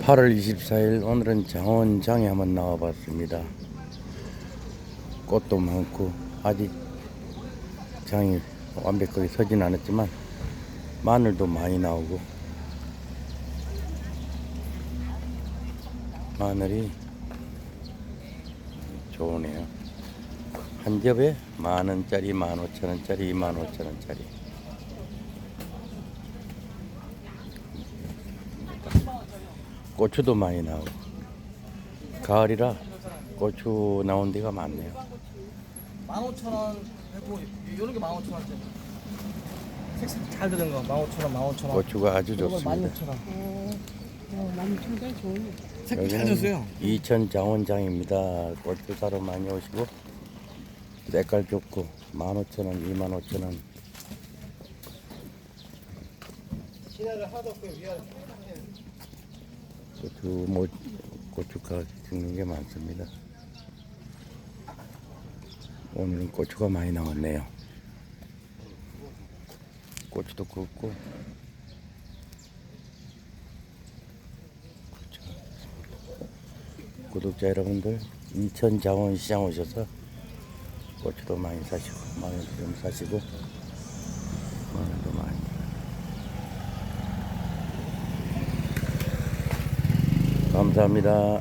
8월 24일 오늘은 장원장에 한번 나와봤습니다. 꽃도 많고 아직 장이 완벽하게 서진 않았지만 마늘도 많이 나오고 마늘이 좋으네요. 한 접에 만 원짜리, 만 오천 원짜리, 이만 오천 원짜리. 고추도 많이 나오고 가을이라 고추 나온 데가 많네요. 15,000원 했고 요런 게 15,000원짜리 색색 잘 들은 거 15,000원 15,000원 고추가 아주 좋습니다. 16,000원 어, 많이 청달 좋네. 색잘 졌어요 이천 장원장입니다. 고추 사러 많이 오시고 색깔 좋고 만 오천 원, 이만 오천 원. 고추 뭐 고춧가루 찍는 게 많습니다. 오늘은 고추가 많이 나왔네요. 고추도 굵고 구독자 여러분들 인천 장원시장 오셔서 고추도 많이 사시고 마늘도 좀 사시고 마늘도 많이 감사합니다.